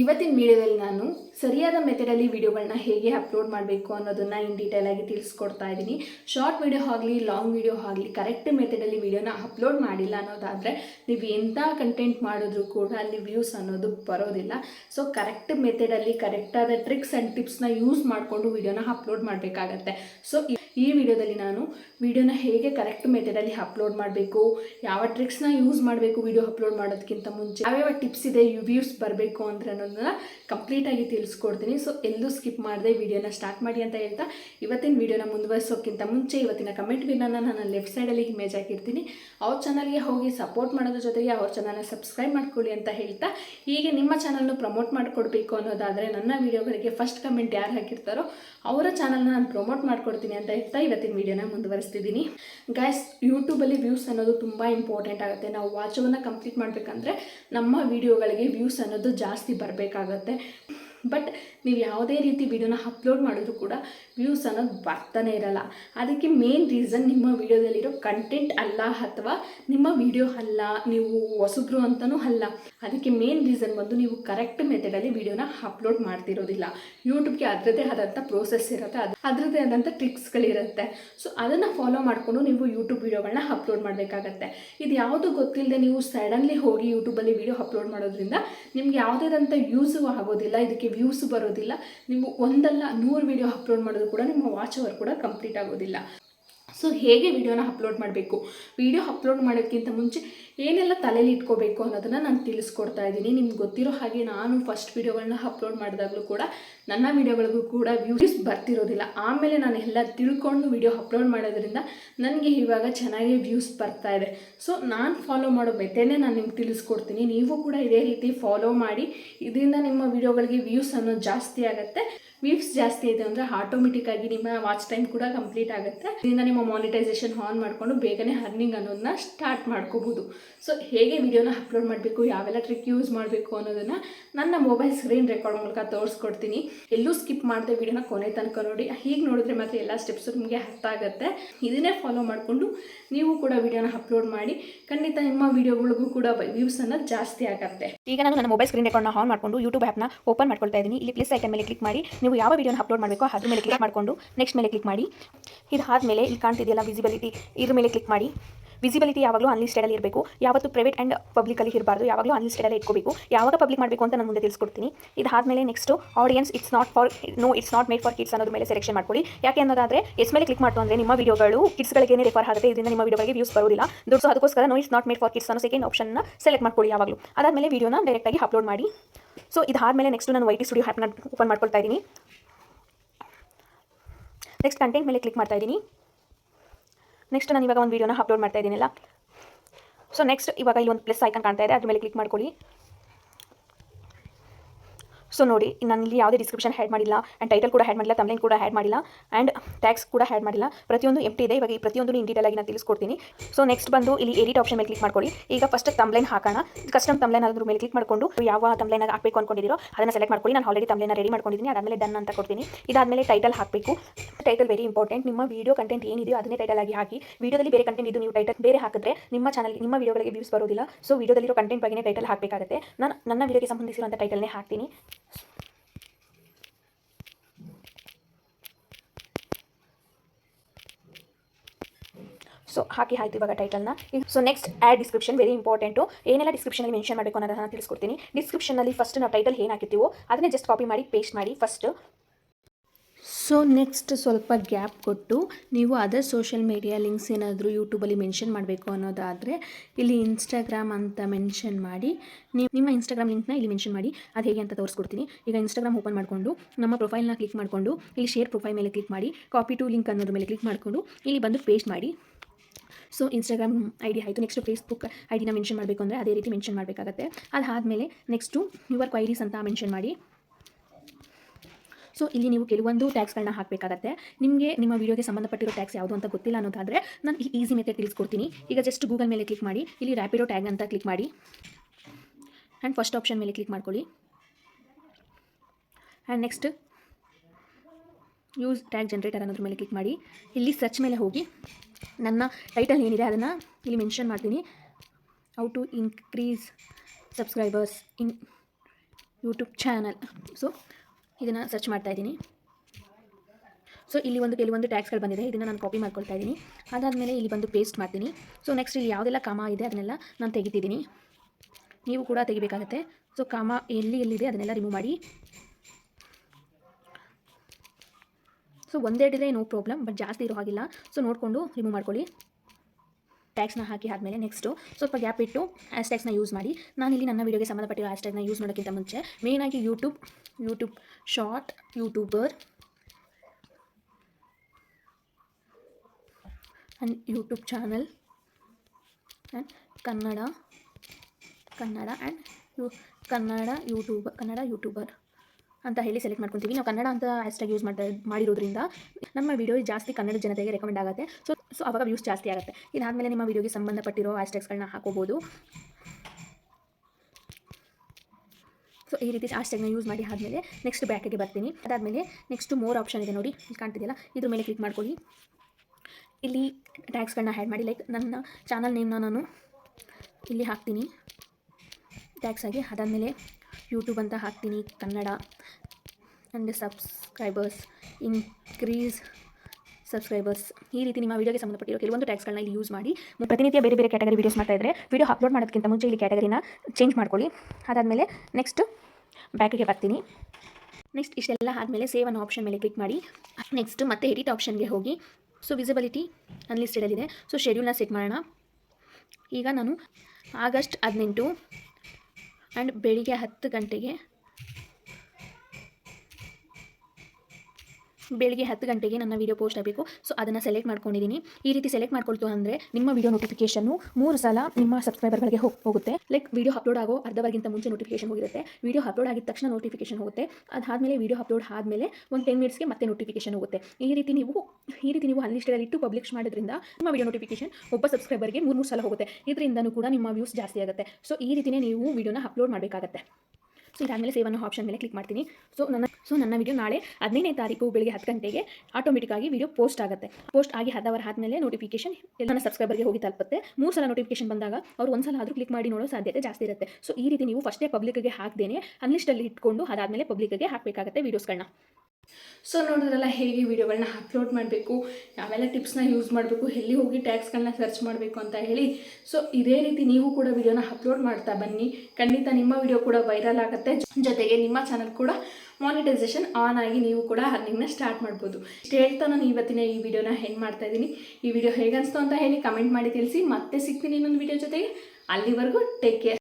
ಇವತ್ತಿನ ವಿಡಿಯೋದಲ್ಲಿ ನಾನು ಸರಿಯಾದ ಮೆಥಡಲ್ಲಿ ವಿಡಿಯೋಗಳನ್ನ ಹೇಗೆ ಅಪ್ಲೋಡ್ ಮಾಡಬೇಕು ಅನ್ನೋದನ್ನು ಇನ್ ಡೀಟೇಲ್ ಆಗಿ ತಿಳಿಸ್ಕೊಡ್ತಾ ಇದ್ದೀನಿ. ಶಾರ್ಟ್ ವಿಡಿಯೋ ಆಗಲಿ ಲಾಂಗ್ ವಿಡಿಯೋ ಆಗಲಿ ಕರೆಕ್ಟ್ ಮೆಥಡಲ್ಲಿ ವಿಡಿಯೋನ ಅಪ್ಲೋಡ್ ಮಾಡಿಲ್ಲ ಅನ್ನೋದಾದರೆ ನೀವು ಎಂಥ ಕಂಟೆಂಟ್ ಮಾಡಿದ್ರೂ ಕೂಡ ಅಲ್ಲಿ ವ್ಯೂಸ್ ಅನ್ನೋದು ಬರೋದಿಲ್ಲ. ಸೊ ಕರೆಕ್ಟ್ ಮೆಥಡಲ್ಲಿ ಕರೆಕ್ಟಾದ ಟ್ರಿಕ್ಸ್ ಆ್ಯಂಡ್ ಟಿಪ್ಸ್ನ ಯೂಸ್ ಮಾಡಿಕೊಂಡು ವಿಡಿಯೋನ ಅಪ್ಲೋಡ್ ಮಾಡಬೇಕಾಗತ್ತೆ. ಸೊ ಈ ವಿಡಿಯೋದಲ್ಲಿ ನಾನು ವಿಡಿಯೋನ ಹೇಗೆ ಕರೆಕ್ಟ್ ಮೆಥಡಲ್ಲಿ ಅಪ್ಲೋಡ್ ಮಾಡಬೇಕು, ಯಾವ ಟ್ರಿಕ್ಸ್ನ ಯೂಸ್ ಮಾಡಬೇಕು ವಿಡಿಯೋ ಅಪ್ಲೋಡ್ ಮಾಡೋದಕ್ಕಿಂತ ಮುಂಚೆ, ಯಾವ್ಯಾವ ಟಿಪ್ಸ್ ಇದೆ ವ್ಯೂಸ್ ಬರಬೇಕು ಅಂದರೆ ಅನ್ನೋದನ್ನ ಕಂಪ್ಲೀಟಾಗಿ ತಿಳಿಸ್ಕೊಡ್ತೀನಿ. ಸೊ ಎಲ್ಲೂ ಸ್ಕಿಪ್ ಮಾಡದೆ ವಿಡಿಯೋನ ಸ್ಟಾರ್ಟ್ ಮಾಡಿ ಅಂತ ಹೇಳ್ತಾ, ಇವತ್ತಿನ ವಿಡಿಯೋನ ಮುಂದುವರಿಸೋಕ್ಕಿಂತ ಮುಂಚೆ ಇವತ್ತಿನ ಕಮೆಂಟ್ ವಿನ್ನನ್ನು ನಾನು ಲೆಫ್ಟ್ ಸೈಡಲ್ಲಿ ಇಮೇಜ್ ಹಾಕಿರ್ತೀನಿ. ಅವ್ರ ಚಾನಲ್ಗೆ ಹೋಗಿ ಸಪೋರ್ಟ್ ಮಾಡೋದ್ರ ಜೊತೆಗೆ ಅವ್ರ ಚಾನಲ್ನ ಸಬ್ಸ್ಕ್ರೈಬ್ ಮಾಡ್ಕೊಳ್ಳಿ ಅಂತ ಹೇಳ್ತಾ, ಹೀಗೆ ನಿಮ್ಮ ಚಾನಲ್ನ ಪ್ರಮೋಟ್ ಮಾಡಿಕೊಡ್ಬೇಕು ಅನ್ನೋದಾದರೆ ನನ್ನ ವಿಡಿಯೋಗಳಿಗೆ ಫಸ್ಟ್ ಕಮೆಂಟ್ ಯಾರು ಹಾಕಿರ್ತಾರೋ, ಅವರ ಚಾನಲ್ನ ನಾನು ಪ್ರಮೋಟ್ ಮಾಡ್ಕೊಡ್ತೀನಿ ಅಂತ ಹೇಳ್ತಾ ಇವತ್ತಿನ ವಿಡಿಯೋನ ಮುಂದುವರಿಸ್ತಿದ್ದೀನಿ. ಗೈಸ್ ಯೂಟ್ಯೂಬಲ್ಲಿ ವ್ಯೂಸ್ ಅನ್ನೋದು ತುಂಬ ಇಂಪಾರ್ಟೆಂಟ್ ಆಗುತ್ತೆ. ನಾವು ವಾಚವನ್ನು ಕಂಪ್ಲೀಟ್ ಮಾಡಬೇಕಂದ್ರೆ ನಮ್ಮ ವಿಡಿಯೋಗಳಿಗೆ ವ್ಯೂಸ್ ಅನ್ನೋದು ಜಾಸ್ತಿ ಬರಬೇಕಾಗತ್ತೆ. ಬಟ್ ನೀವು ಯಾವುದೇ ರೀತಿ ವಿಡಿಯೋನ ಅಪ್ಲೋಡ್ ಮಾಡಿದ್ರು ಕೂಡ ವ್ಯೂಸ್ ಅನ್ನೋದು ಬರ್ತಾನೆ ಇರಲ್ಲ. ಅದಕ್ಕೆ ಮೇನ್ ರೀಸನ್ ನಿಮ್ಮ ವಿಡಿಯೋದಲ್ಲಿರೋ ಕಂಟೆಂಟ್ ಅಲ್ಲ ಅಥವಾ ನಿಮ್ಮ ವಿಡಿಯೋ ಅಲ್ಲ, ನೀವು ಹೊಸಬ್ರು ಅಂತಲೂ ಅಲ್ಲ. ಅದಕ್ಕೆ ಮೇನ್ ರೀಸನ್ ಬಂದು ನೀವು ಕರೆಕ್ಟ್ ಮೆಥಡಲ್ಲಿ ವಿಡಿಯೋನ ಅಪ್ಲೋಡ್ ಮಾಡ್ತಿರೋದಿಲ್ಲ. ಯೂಟ್ಯೂಬ್ಗೆ ಅದರದ್ದೇ ಆದಂಥ ಪ್ರೋಸೆಸ್ ಇರುತ್ತೆ. ಅದು ಅದರದ್ದೇ ಆದಂಥ ಟ್ರಿಕ್ಸ್ಗಳಿರುತ್ತೆ ಸೊ ಅದನ್ನು ಫಾಲೋ ಮಾಡಿಕೊಂಡು ನೀವು ಯೂಟ್ಯೂಬ್ ವಿಡಿಯೋಗಳನ್ನ ಅಪ್ಲೋಡ್ ಮಾಡಬೇಕಾಗತ್ತೆ. ಇದು ಯಾವುದು ಗೊತ್ತಿಲ್ಲದೆ ನೀವು ಸಡನ್ಲಿ ಹೋಗಿ ಯೂಟ್ಯೂಬಲ್ಲಿ ವಿಡಿಯೋ ಅಪ್ಲೋಡ್ ಮಾಡೋದ್ರಿಂದ ನಿಮ್ಗೆ ಯಾವುದೇದಂಥ ಯೂಸು ಆಗೋದಿಲ್ಲ. ಇದಕ್ಕೆ ವ್ಯೂಸ್ ಬರೋದಿಲ್ಲ. ನಿಮ್ಮ ಒಂದಲ್ಲ ನೂರು ವೀಡಿಯೋ ಅಪ್ಲೋಡ್ ಮಾಡಿದ್ರು ಕೂಡ ನಿಮ್ಮ ವಾಚ್ ಅವರ್ ಕೂಡ ಕಂಪ್ಲೀಟ್ ಆಗೋದಿಲ್ಲ. ಸೊ ಹೇಗೆ ವಿಡಿಯೋನ ಅಪ್ಲೋಡ್ ಮಾಡಬೇಕು? ವಿಡಿಯೋ ಅಪ್ಲೋಡ್ ಮಾಡೋಕ್ಕಿಂತ ಮುಂಚೆ ಏನೆಲ್ಲ ತಲೆಯಲ್ಲಿ ಇಟ್ಕೋಬೇಕು ಅನ್ನೋದನ್ನು ನಾನು ತಿಳಿಸ್ಕೊಡ್ತಾ ಇದ್ದೀನಿ. ನಿಮ್ಗೆ ಗೊತ್ತಿರೋ ಹಾಗೆ ನಾನು ಫಸ್ಟ್ ವಿಡಿಯೋಗಳನ್ನ ಅಪ್ಲೋಡ್ ಮಾಡಿದಾಗಲೂ ಕೂಡ ನನ್ನ ವಿಡಿಯೋಗಳಿಗೂ ಕೂಡ ವ್ಯೂಸ್ ಬರ್ತಿರೋದಿಲ್ಲ. ಆಮೇಲೆ ನಾನು ಎಲ್ಲ ತಿಳ್ಕೊಂಡು ವಿಡಿಯೋ ಅಪ್ಲೋಡ್ ಮಾಡೋದ್ರಿಂದ ನನಗೆ ಇವಾಗ ಚೆನ್ನಾಗಿ ವ್ಯೂಸ್ ಬರ್ತಾ ಇದೆ. ಸೊ ನಾನು ಫಾಲೋ ಮಾಡೋ ಮೆಥಡನ್ನೇ ನಾನು ನಿಮ್ಗೆ ತಿಳಿಸ್ಕೊಡ್ತೀನಿ. ನೀವು ಕೂಡ ಇದೇ ರೀತಿ ಫಾಲೋ ಮಾಡಿ, ಇದರಿಂದ ನಿಮ್ಮ ವಿಡಿಯೋಗಳಿಗೆ ವ್ಯೂಸ್ ಅನ್ನೋದು ಜಾಸ್ತಿ ಆಗುತ್ತೆ. ವ್ಯೂಸ್ ಜಾಸ್ತಿ ಇದೆ ಅಂದರೆ ಆಟೋಮೆಟಿಕ್ಕಾಗಿ ನಿಮ್ಮ ವಾಚ್ ಟೈಮ್ ಕೂಡ ಕಂಪ್ಲೀಟ್ ಆಗುತ್ತೆ. ಇದರಿಂದ ನಿಮ್ಮ ಮಾನಿಟೈಸೇಷನ್ ಆನ್ ಮಾಡಿಕೊಂಡು ಬೇಗನೆ ಅರ್ನಿಂಗ್ ಅನ್ನೋದನ್ನ ಸ್ಟಾರ್ಟ್ ಮಾಡ್ಕೋಬೋದು ಸೊ ಹೇಗೆ ವಿಡಿಯೋನ ಅಪ್ಲೋಡ್ ಮಾಡಬೇಕು, ಯಾವೆಲ್ಲ ಟ್ರಿಕ್ ಯೂಸ್ ಮಾಡಬೇಕು ಅನ್ನೋದನ್ನು ನನ್ನ ಮೊಬೈಲ್ ಸ್ಕ್ರೀನ್ ರೆಕಾರ್ಡ್ ಮೂಲಕ ತೋರಿಸ್ಕೊಡ್ತೀನಿ. ಎಲ್ಲೂ ಸ್ಕಿಪ್ ಮಾಡಿದೆ ವಿಡಿಯೋನ ಕೊನೆ ತನಕ ನೋಡಿ. ಹೀಗೆ ನೋಡಿದ್ರೆ ಮಾತ್ರ ಎಲ್ಲ ಸ್ಟೆಪ್ಸು ನಿಮಗೆ ಅರ್ಥ ಆಗುತ್ತೆ. ಇದನ್ನೇ ಫಾಲೋ ಮಾಡಿಕೊಂಡು ನೀವು ಕೂಡ ವಿಡಿಯೋನ ಅಪ್ಲೋಡ್ ಮಾಡಿ. ಖಂಡಿತ ನಿಮ್ಮ ವಿಡಿಯೋಗಳಿಗೂ ಕೂಡ ವ್ಯೂಸ್ ಅನ್ನೋದು ಜಾಸ್ತಿ ಆಗುತ್ತೆ. ಈಗ ನಾನು ನನ್ನ ಮೊಬೈಲ್ ಸ್ಕ್ರೀನ್ ರೆಕಾರ್ಡ್ನ ಆನ್ ಮಾಡಿಕೊಂಡು ಯೂಟ್ಯೂಬ್ ಆ್ಯಪ್ನ ಓಪನ್ ಮಾಡ್ಕೊಳ್ತಾ ಇದ್ದೀನಿ. ಇಲ್ಲಿ ಪ್ಲಸ್ ಐಟಮ್ ಮೇಲೆ ಕ್ಲಿಕ್ ಮಾಡಿ. ನೀವು ಯಾವ ವಿಡಿಯೋನ ಅಪ್ಲೋಡ್ ಮಾಡಬೇಕು ಅದ್ರ ಮೇಲೆ ಕ್ಲಿಕ್ ಮಾಡಿಕೊಂಡು ನೆಕ್ಸ್ಟ್ ಮೇಲೆ ಕ್ಲಿಕ್ ಮಾಡಿ. ಇದಾದಮೇಲೆ ಇಲ್ಲಿ ಕಾಣ್ತಿದೆಯಲ್ಲ ವಿಸಿಬಿಲಿಟಿ ಇದ್ರ ಮೇಲೆ ಕ್ಲಿಕ್ ಮಾಡಿ. ವಿಸಿಬಿಲಿಟಿ ಯಾವಾಗಲೂ ಅನ್ಲಿಸ್ಟೆಡಲ್ಲಿ ಇರಬೇಕು. ಯಾವತ್ತು ಪ್ರೈವೇಟ್ ಆ್ಯಂಡ್ ಪಬ್ಲಿಕಲ್ಲಿ ಇರಬಾರ್ದು. ಯಾವಾಗಲೂ ಅನ್ಲಿಸ್ಟೆಡಲ್ಲೇ ಇಟ್ಕೋಬೇಕು. ಯಾವಾಗ ಪಬ್ಲಿಕ್ ಮಾಡಬೇಕು ಅಂತ ನಾನು ಮುಂದೆ ತಿಳಿಸ್ಕೊಡ್ತೀನಿ. ಇದಾದಮೇಲೆ next audience it's not for no it's not made for kids ಅನ್ನೋದ್ರ ಮೇಲೆ ಸೆಲೆಕ್ಷನ್ ಮಾಡ್ಕೊಳ್ಳಿ. ಯಾಕೆ ಅನ್ನೋದಾದರೆ ಎಸ್ ಮೇಲೆ ಕ್ಲಿಕ್ ಮಾಡ್ತು ಅಂದರೆ ನಿಮ್ಮ ವಿಡಿಯೋಗಳು ಕಿಡ್ಸ್ಗಳಿಗೆ ರೆಫರ್ ಆಗುತ್ತೆ. ಇದರಿಂದ ನಿಮ್ಮ ವಿಡಿಯೋಗಳಿಗೆ ವ್ಯೂಸ್ ಬರೋದಿಲ್ಲ ದುಡ್ಡು ಅದಕ್ಕೋಸ್ಕರ no it's not made for kids ಅನ್ನೋ ಸೆಕೆಂಡ್ ಆಪ್ಷನ್ನ ಸೆಲೆಕ್ಟ್ ಮಾಡ್ಕೊಳ್ಳಿ ಯಾವಾಗಲೂ. ಅದಾದಮೇಲೆ ವಿಡಿಯೋನ ಡೈರೆಕ್ಟಾಗಿ ಅಪ್ಲೋಡ್ ಮಾಡಿ. ಸೊ ಇದಾದಮೇಲೆ ನೆಕ್ಸ್ಟ್ ನಾನು ವೈಟಿ ಸ್ಟುಡಿಯೋ ಹ್ಯಾಪ್ನ ಓಪನ್ ಮಾಡ್ಕೊಳ್ತಾ ಇದ್ದೀನಿ. ನೆಕ್ಸ್ಟ್ ಕಂಟೆಂಟ್ ಮೇಲೆ ಕ್ಲಿಕ್ ಮಾಡ್ತಾ ಇದ್ದೀನಿ. ನೆಕ್ಸ್ಟ್ ನಾನು ಇವಾಗ ಒಂದು ವೀಡಿಯೋನ ಅಪ್ಲೋಡ್ ಮಾಡ್ತಾ ಇದ್ದೀನಲ್ಲ. ಸೊ ನೆಕ್ಸ್ಟ್ ಇವಾಗ ಇಲ್ಲಿ ಒಂದು ಪ್ಲಸ್ ಐಕನ್ ಕಾಣ್ತಾ ಇದೆ. ಅದ್ರ ಮೇಲೆ ಕ್ಲಿಕ್ ಮಾಡ್ಕೊಳ್ಳಿ. ಸೊ ನೋಡಿ, ನಾನು ಇಲ್ಲಿ ಯಾವುದೇ ಡಿಸ್ಕ್ರಿಪ್ಷನ್ ಹ್ಯಾಡ್ ಮಾಡಿಲ್ಲ ಆ್ಯಂಡ್ ಟೈಟಲ್ ಕೂಡ ಹ್ಯಾಡ್ ಮಾಡಿಲ್ಲ ತಮ್ಲೈನ್ ಕೂಡ ಹ್ಯಾಡ್ ಮಾಡಿಲ್ಲ ಆ್ಯಂಡ್ ಟ್ಯಾಕ್ಸ್ ಕೂಡ ಹ್ಯಾಡ್ ಮಾಡಿಲ್ಲ. ಪ್ರತಿಯೊಂದು ಎಂಟಿ ಇದೆ, ಇವಾಗ ಈ ಪ್ರತಿಯೊಂದು ಇನ್ ಡೀಟೇಲ್ ಆಗಿ ನಾನು ತಿಳಿಸ್ಕೊಡ್ತೀನಿ. ಸೊ ನೆಕ್ಸ್ಟ್ ಬಂದು ಇಲ್ಲಿ ಎಡಿಟ್ ಆಪ್ಷನ್ ಮೇಲೆ ಕ್ಲಿಕ್ ಮಾಡ್ಕೊಳ್ಳಿ. ಈಗ ಫಸ್ಟ್ ತಮ್ಲೈನ್ ಹಾಕೋಣ. ಕಸ್ಟಮ್ ತಮ್ಲೈನ್ ಅದ್ರ ಮೇಲೆ ಕ್ಲಿಕ್ ಮಾಡಿಕೊಂಡು ಯಾವ ತಮ್ಲೈನ್ ಹಾಕಬೇಕು ಅನ್ಕೊಂಡಿದ್ದೀರೋ ಅದನ್ನು ಸೆಲೆಕ್ಟ್ ಮಾಡ್ಕೊಳ್ಳಿ. ನಾನು ಆಲ್ರೆಡಿ ತಮ್ಲೈನ ರೆಡಿ ಮಾಡ್ಕೊಂಡಿದ್ದೀನಿ, ಅದಾದಮೇಲೆ ಡನ್ ಅಂತ ಕೊಡ್ತೀನಿ. ಇದಾದಮೇಲೆ ಟೈಟಲ್ ಹಾಕಬೇಕು. ಟೈಟಲ್ ವೆರಿ ಇಂಪಾರ್ಟೆಂಟ್ ನಿಮ್ಮ ವಿಡಿಯೋ ಕಂಟೆಂಟ್ ಏನಿದೆಯೋ ಅದನ್ನೇ ಟೈಟಲ್ ಆಗಿ ಹಾಕಿ. ವೀಡಿಯೋದಲ್ಲಿ ಬೇರೆ ಕಂಟೆಂಟ್ ಇದು ನೀವು ಟೈಟಲ್ ಬೇರೆ ಹಾಕಿದ್ರೆ ನಿಮ್ಮ ಚಾನಲ್ ನಿಮ್ಮ ವೀಡಿಯೋಗಳಿಗೆ ವ್ಯೂಸ್ ಬರೋದಿಲ್ಲ ಸೊ ವೀಡಿಯೋದಲ್ಲಿರೋ ಕಂಟೆಂಟ್ ಬಗ್ಗೆ ಟೈಟಲ್ ಹಾಕಬೇಕಾಗುತ್ತೆ. ನಾನು ನನ್ನ ವೀಡಿಯೋಗೆ ಸಂಬಂಧಿಸಿರುವಂಥ ಟೈಟಲ್ನೇ ಹಾಕ್ತೀನಿ. ಸೊ ಹಾಕಿ ಆಯ್ತು ಇವಾಗ ಟೈಟಲ್ನ so next add description very important ಏನೆಲ್ಲ ಡಿಸ್ಕ್ರಿಪ್ಷನಲ್ಲಿ ಮೆನ್ಷನ್ ಮಾಡಬೇಕು ಅನ್ನೋದನ್ನು ತಿಳಿಸ್ಕೊಡ್ತೀನಿ. ಡಿಸ್ಕ್ರಿಪ್ಷನಲ್ಲಿ ಫಸ್ಟ್ ನಾವು ಟೈಟಲ್ ಏನು ಅದನ್ನೇ ಜಸ್ಟ್ ಕಾಪಿ ಮಾಡಿ ಪೇಸ್ಟ್ ಮಾಡಿ ಫಸ್ಟ್ ಸೊ ನೆಕ್ಸ್ಟ್ ಸ್ವಲ್ಪ ಗ್ಯಾಪ್ ಕೊಟ್ಟು ನೀವು ಅದರ್ ಸೋಷಿಯಲ್ ಮೀಡಿಯಾ ಲಿಂಕ್ಸ್ ಏನಾದರೂ ಯೂಟ್ಯೂಬಲ್ಲಿ ಮೆನ್ಷನ್ ಮಾಡಬೇಕು ಅನ್ನೋದಾದರೆ ಇಲ್ಲಿ ಇನ್ಸ್ಟಾಗ್ರಾಮ್ ಅಂತ ಮೆನ್ಷನ್ ಮಾಡಿ. ನೀವು ನಿಮ್ಮ ಇನ್ಸ್ಟಾಗ್ರಾಮ್ ಲಿಂಕ್ನ ಇಲ್ಲಿ ಮೆನ್ಷನ್ ಮಾಡಿ. ಅದು ಹೇಗೆ ಅಂತ ತೋರಿಸ್ಕೊಡ್ತೀನಿ. ಈಗ ಇನ್ಸ್ಟಾಗ್ರಾಮ್ ಓಪನ್ ಮಾಡಿಕೊಂಡು, ನಮ್ಮ ಪ್ರೊಫೈಲ್ನ ಕ್ಲಿಕ್ ಮಾಡಿಕೊಂಡು, ಇಲ್ಲಿ ಶೇರ್ ಪ್ರೊಫೈಲ್ ಮೇಲೆ ಕ್ಲಿಕ್ ಮಾಡಿ ಕಾಪಿ ಟು ಲಿಂಕ್ ಅನ್ನೋದ್ರ ಮೇಲೆ ಕ್ಲಿಕ್ ಮಾಡಿಕೊಂಡು, ಇಲ್ಲಿ ಬಂದು ಪೇಸ್ಟ್ ಮಾಡಿ. ಸೊ ಇನ್ಸ್ಟಾಗ್ರಾಮ್ ಐ ಡಿ ಆಯಿತು. ನೆಕ್ಸ್ಟ್ ಫೇಸ್ಬುಕ್ ಐ ಡಿನ ಮೆನ್ಷನ್ ಮಾಡಬೇಕು ಅಂದರೆ ಅದೇ ರೀತಿ ಮೆನ್ಷನ್ ಮಾಡಬೇಕಾಗತ್ತೆ. ಅದಾದಮೇಲೆ ನೆಕ್ಸ್ಟು ಯುವರ್ ಕ್ವೈರೀಸ್ ಅಂತ ಮೆನ್ಷನ್ ಮಾಡಿ. ಸೊ ಇಲ್ಲಿ ನೀವು ಕೆಲವೊಂದು ಟ್ಯಾಕ್ಸ್ಗಳನ್ನ ಹಾಕಬೇಕಾಗತ್ತೆ. ನಿಮಗೆ ನಿಮ್ಮ ವಿಡಿಯೋಗೆ ಸಂಬಂಧಪಟ್ಟಿರೋ ಟ್ಯಾಕ್ಸ್ ಯಾವುದು ಅಂತ ಗೊತ್ತಿಲ್ಲ ಅನ್ನೋದಾದರೆ ನಾನು ಈ ಈಸಿ ಮೆಥಡ್ ತಿಳಿಸ್ಕೊಡ್ತೀನಿ. ಈಗ ಜಸ್ಟ್ ಗೂಗಲ್ ಮೇಲೆ ಕ್ಲಿಕ್ ಮಾಡಿ. ಇಲ್ಲಿ ರ್ಯಾಪಿಡೋ ಟ್ಯಾಗ್ ಅಂತ ಕ್ಲಿಕ್ ಮಾಡಿ. ಆ್ಯಂಡ್ ಫಸ್ಟ್ ಆಪ್ಷನ್ ಮೇಲೆ ಕ್ಲಿಕ್ ಮಾಡ್ಕೊಳ್ಳಿ. And next use tag generator ಅನ್ನೋದ್ರ ಮೇಲೆ ಕ್ಲಿಕ್ ಮಾಡಿ. ಇಲ್ಲಿ ಸರ್ಚ್ ಮೇಲೆ ಹೋಗಿ. ನನ್ನ ಟೈಟಲ್ ಏನಿದೆ ಅದನ್ನು ಇಲ್ಲಿ ಮೆನ್ಷನ್ ಮಾಡ್ತೀನಿ. How to increase subscribers in YouTube channel so ಇದನ್ನು ಸರ್ಚ್ ಮಾಡ್ತಾ ಇದ್ದೀನಿ. ಸೊ ಇಲ್ಲಿ ಒಂದು ಕೆಲವೊಂದು ಟ್ಯಾಕ್ಸ್ಗಳು ಬಂದಿದೆ. ಇದನ್ನು ನಾನು ಕಾಪಿ ಮಾಡ್ಕೊಳ್ತಾ ಇದ್ದೀನಿ. ಅದಾದಮೇಲೆ ಇಲ್ಲಿ ಬಂದು ಪೇಸ್ಟ್ ಮಾಡ್ತೀನಿ. ಸೊ ನೆಕ್ಸ್ಟ್ ಇಲ್ಲಿ ಯಾವುದೆಲ್ಲ ಕಾಮ ಇದೆ ಅದನ್ನೆಲ್ಲ ನಾನು ತೆಗಿತಿದ್ದೀನಿ. ನೀವು ಕೂಡ ತೆಗಿಬೇಕಾಗತ್ತೆ. ಸೊ ಕಾಮ ಎಲ್ಲಿ, ಎಲ್ಲಿದೆ ಅದನ್ನೆಲ್ಲ ರಿಮೂವ್ ಮಾಡಿ. ಸೊ ಒಂದೇ ಡಿಲೇ ನೋ ಪ್ರಾಬ್ಲಮ್ ಬಟ್ ಜಾಸ್ತಿ ಇರೋ ಹಾಗಿಲ್ಲ ಸೊ ನೋಡಿಕೊಂಡು ರಿಮೂವ್ ಮಾಡ್ಕೊಳ್ಳಿ. ಟ್ಯಾಕ್ಸ್ನ ಹಾಕಿ ಆದಮೇಲೆ ನೆಕ್ಸ್ಟು ಸ್ವಲ್ಪ ಗ್ಯಾಪ್ ಇಟ್ಟು ಹ್ಯಾಶ್ ಯೂಸ್ ಮಾಡಿ. ನಾನು ಇಲ್ಲಿ ನನ್ನ ವೀಡಿಯೋಗೆ ಸಂಬಂಧಪಟ್ಟಿರೋ ಹ್ಯಾಶ್ ಟ್ಯಾಗ್ನ ಯೂಸ್ ಮಾಡೋಕ್ಕಿಂತ ಮುಂಚೆ ಮೇಯ್ನಾಗಿ YouTube YouTube short YouTuber and YouTube channel and Kannada Kannada and you Kannada YouTuber Kannada YouTuber ಅಂತ ಹೇಳಿ ಸೆಲೆಕ್ಟ್ ಮಾಡ್ಕೊತೀವಿ. ನಾವು ಕನ್ನಡ ಅಂತ ಹ್ಯಾಶ್ಟ್ಯಾಗ್ ಯೂಸ್ ಮಾಡ್ತಾ ಮಾಡಿರೋದ್ರಿಂದ ನಮ್ಮ ವಿಡಿಯೋ ಜಾಸ್ತಿ ಕನ್ನಡ ಜನತೆಗೆ ರೆಕಮೆಂಡ್ ಆಗುತ್ತೆ. ಸೊ ಸೊ ಅವಾಗ ವ್ಯೂಸ್ ಜಾಸ್ತಿ ಆಗುತ್ತೆ. ಇದಾದಮೇಲೆ ನಿಮ್ಮ ವಿಡಿಯೋಗೆ ಸಂಬಂಧಪಟ್ಟಿರೋ ಹ್ಯಾಶ್ಟ್ಯಾಗ್ಸ್ಗಳನ್ನ ಹಾಕೋಬೋದು. ಸೊ ಈ ರೀತಿ ಹ್ಯಾಶ್ಟ್ಯಾಗ್ನ ಯೂಸ್ ಮಾಡಿ ಆದಮೇಲೆ ನೆಕ್ಸ್ಟ್ ಬ್ಯಾಕಿಗೆ ಬರ್ತೀನಿ. ಅದಾದಮೇಲೆ ನೆಕ್ಸ್ಟ್ ಮೋರ್ ಆಪ್ಷನ್ ಇದೆ ನೋಡಿ. ಇಲ್ಲಿ ಕಾಣ್ತಿದೆಯಲ್ಲ? ಇದ್ರ ಮೇಲೆ ಕ್ಲಿಕ್ ಮಾಡ್ಕೊಳ್ಳಿ. ಇಲ್ಲಿ ಟ್ಯಾಗ್ಸ್ಗಳನ್ನ ಆ್ಯಡ್ ಮಾಡಿ. ಲೈಕ್ ನನ್ನ ಚಾನಲ್ ನೇಮ್ನ ನಾನು ಇಲ್ಲಿ ಹಾಕ್ತೀನಿ. ಟ್ಯಾಗ್ಸ್ ಆಗಿ. ಅದಾದಮೇಲೆ ಯೂಟ್ಯೂಬ್ ಅಂತ ಹಾಕ್ತೀನಿ, Kannada and subscribers increase subscribers ಈ ರೀತಿ ನಿಮ್ಮ ವೀಡಿಯೋಗೆ ಸಂಬಂಧಪಟ್ಟಿರೋ ಕೆಲವೊಂದು ಟ್ಯಾಕ್ಸ್ಗಳನ್ನ ಇಲ್ಲಿ ಯೂಸ್ ಮಾಡಿ ಪ್ರತಿನಿತ್ಯ ಬೇರೆ ಬೇರೆ ಕ್ಯಾಟಗರಿ ವೀಡಿಯೋಸ್ ಮಾಡ್ತಾ ಇದ್ದರೆ ವೀಡಿಯೋ ಅಪ್ಲೋಡ್ ಮಾಡೋದಕ್ಕಿಂತ ಮುಂಚೆ ಇಲ್ಲಿ ಕ್ಯಾಟಗರಿನ ಚೇಂಜ್ ಮಾಡ್ಕೊಳ್ಳಿ. ಅದಾದಮೇಲೆ ನೆಕ್ಸ್ಟ್ ಬ್ಯಾಕಿಗೆ ಬರ್ತೀನಿ. ನೆಕ್ಸ್ಟ್ ಇಷ್ಟೆಲ್ಲ ಆದಮೇಲೆ ಸೇವ್ ಅನ್ನೋ ಆಪ್ಷನ್ ಮೇಲೆ ಕ್ಲಿಕ್ ಮಾಡಿ. ನೆಕ್ಸ್ಟ್ ಮತ್ತೆ ಎಡಿಟ್ ಆಪ್ಷನ್ಗೆ ಹೋಗಿ. ಸೊ ವಿಸಿಬಿಲಿಟಿ ಅನ್ಲಿಸ್ಟೆಡಲ್ಲಿದೆ ಸೊ ಶೆಡ್ಯೂಲ್ನ ಸೆಟ್ ಮಾಡೋಣ. ಈಗ ನಾನು ಆಗಸ್ಟ್ ಹದಿನೆಂಟು ಆ್ಯಂಡ್ ಬೆಳಿಗ್ಗೆ ಹತ್ತು ಗಂಟೆಗೆ ಬೆಳಿಗ್ಗೆ ಹತ್ತು ಗಂಟೆಗೆ ನನ್ನ ವೀಡಿಯೋ ಪೋಸ್ಟ್ ಆಗಬೇಕು. ಸೊ ಅದನ್ನು ಸೆಲೆಕ್ಟ್ ಮಾಡ್ಕೊಂಡಿದ್ದೀನಿ ಈ ರೀತಿ ಸೆಲೆಕ್ಟ್ ಮಾಡ್ಕೊಳ್ತು ಅಂದರೆ ನಿಮ್ಮ ವೀಡಿಯೋ ನೋಟಿಫಿಕೇಷನ್ನು ಮೂರು ಸಲ ನಿಮ್ಮ ಸಬ್ಸ್ಕ್ರೈಬರ್ಗಳಿಗೆ ಹೋಗಿ ಹೋಗುತ್ತೆ. ಲೈಕ್ ವೀಡಿಯೋ ಅಪ್ಲೋಡ್ ಆಗೋ ಅರ್ಧವಾಗಿಂತ ಮುಂಚೆ ನೋಟಿಫಿಕೇಷನ್ ಹೋಗಿರುತ್ತೆ. ವೀಡಿಯೋ ಅಪ್ಲೋಡ್ ಆಗಿದ ತಕ್ಷಣ ನೋಟಿಫಿಕೇಶನ್ ಹೋಗುತ್ತೆ. ಅದಾದಮೇಲೆ ವೀಡಿಯೋ ಅಪ್ಲೋಡ್ ಆದಮೇಲೆ ಒಂದು ಟೆನ್ ಮಿನಿಟ್ಸ್ಗೆ ಮತ್ತೆ ನೋಟಿಫಿಕೇಶನ್ ಹೋಗುತ್ತೆ. ಈ ರೀತಿ ನೀವು, ಈ ರೀತಿ ನೀವು ಅನ್ಲಿಸ್ಟೆಡಲ್ಲಿ ಇಟ್ಟು ಪಬ್ಲಿಷ್ ಮಾಡೋದ್ರಿಂದ ನಿಮ್ಮ ವೀಡಿಯೋ ನೋಟಿಫಿಕೇಷನ್ ಒಬ್ಬ ಸಬ್ಸ್ಕ್ರೈಬರ್ಗೆ ಮೂರು ಮೂರು ಸಲ ಹೋಗುತ್ತೆ. ಇದರಿಂದನೂ ಕೂಡ ನಿಮ್ಮ ವ್ಯೂಸ್ ಜಾಸ್ತಿ ಆಗುತ್ತೆ. ಸೊ ಈ ರೀತಿಯೇ ನೀವು ವೀಡಿಯೋನ ಅಪ್ಲೋಡ್ ಮಾಡಬೇಕಾಗತ್ತೆ. ಸೊ ಇದಾದಮೇಲೆ ಸೇವ್ ಅನ್ನೋ ಆಪ್ಷನ್ ಮೇಲೆ ಕ್ಲಿಕ್ ಮಾಡ್ತೀನಿ. ಸೊ ನನ್ನ ಸೊ ನನ್ನ ವಿಡಿಯೋ ನಾಳೆ ಹದಿನೈದನೇ ತಾರೀಕು ಬೆಳಿಗ್ಗೆ ಹತ್ತು ಗಂಟೆಗೆ ಆಟೋಮೆಟಿಕ್ಕಾಗಿ ವಿಡಿಯೋ ಪೋಸ್ಟ್ ಆಗುತ್ತೆ. ಪೋಸ್ಟ್ ಆಗಿ ಹದವರ ಆದಮೇಲೆ ನೋಟಿಫಿಕೇಶನ್ ಎಲ್ಲ ನನ್ನ ಸಬ್ಸ್ಕ್ರೈಬರ್ಗೆ ಹೋಗಿ ತಲುಪುತ್ತೆ. ಮೂರು ಸಲ ನೋಟಿಫಿಕೇಶನ್ ಬಂದಾಗ ಅವ್ರು ಒಂದು ಸಲ ಆದರೂ ಕ್ಲಿಕ್ ಮಾಡಿ ನೋಡೋ ಸಾಧ್ಯತೆ ಜಾಸ್ತಿ ಇರುತ್ತೆ. ಸೊ ಈ ರೀತಿ ನೀವು ಫಸ್ಟೇ ಪಬ್ಲಿಕ್ಗೆ ಹಾಕ್ದೇನೆ ಅನ್ಲಿಸ್ಟಲ್ಲಿ ಇಟ್ಕೊಂಡು ಅದಾದಮೇಲೆ ಪಬ್ಲಿಕ್ಗೆ ಹಾಕಬೇಕಾಗುತ್ತೆ ವೀಡಿಯೋಸ್ಗಳನ್ನ ಸೊ ನೋಡಿದ್ರಲ್ಲ ಹೇಗೆ ವೀಡಿಯೋಗಳನ್ನ ಅಪ್ಲೋಡ್ ಮಾಡಬೇಕು ಯಾವೆಲ್ಲ ಟಿಪ್ಸ್ನ ಯೂಸ್ ಮಾಡಬೇಕು, ಎಲ್ಲಿ ಹೋಗಿ ಟ್ಯಾಕ್ಸ್ಗಳನ್ನ ಸರ್ಚ್ ಮಾಡಬೇಕು ಅಂತ ಹೇಳಿ. ಸೊ ಇದೇ ರೀತಿ ನೀವು ಕೂಡ ವೀಡಿಯೋನ ಅಪ್ಲೋಡ್ ಮಾಡ್ತಾ ಬನ್ನಿ. ಖಂಡಿತ ನಿಮ್ಮ ವಿಡಿಯೋ ಕೂಡ ವೈರಲ್ ಆಗುತ್ತೆ. ಜೊತೆಗೆ ನಿಮ್ಮ ಚಾನಲ್ ಕೂಡ ಮಾನಿಟೈಸೇಷನ್ ಆನ್ ಆಗಿ ನೀವು ಕೂಡ ಅರ್ನಿಂಗ್ನ ಸ್ಟಾರ್ಟ್ ಮಾಡ್ಬೋದು. ಹೇಳ್ತಾ ನಾನು ಇವತ್ತಿನ ಈ ವಿಡಿಯೋನ ಹೆಂಗೆ ಮಾಡ್ತಾ ಇದ್ದೀನಿ ಈ ವಿಡಿಯೋ ಹೇಗೆ ಅನಿಸ್ತು ಅಂತ ಹೇಳಿ ಕಮೆಂಟ್ ಮಾಡಿ ತಿಳಿಸಿ. ಮತ್ತೆ ಸಿಗ್ತೀನಿ ಇನ್ನೊಂದು ವಿಡಿಯೋ ಜೊತೆಗೆ. ಅಲ್ಲಿವರೆಗೂ ಟೇಕ್ ಕೇರ್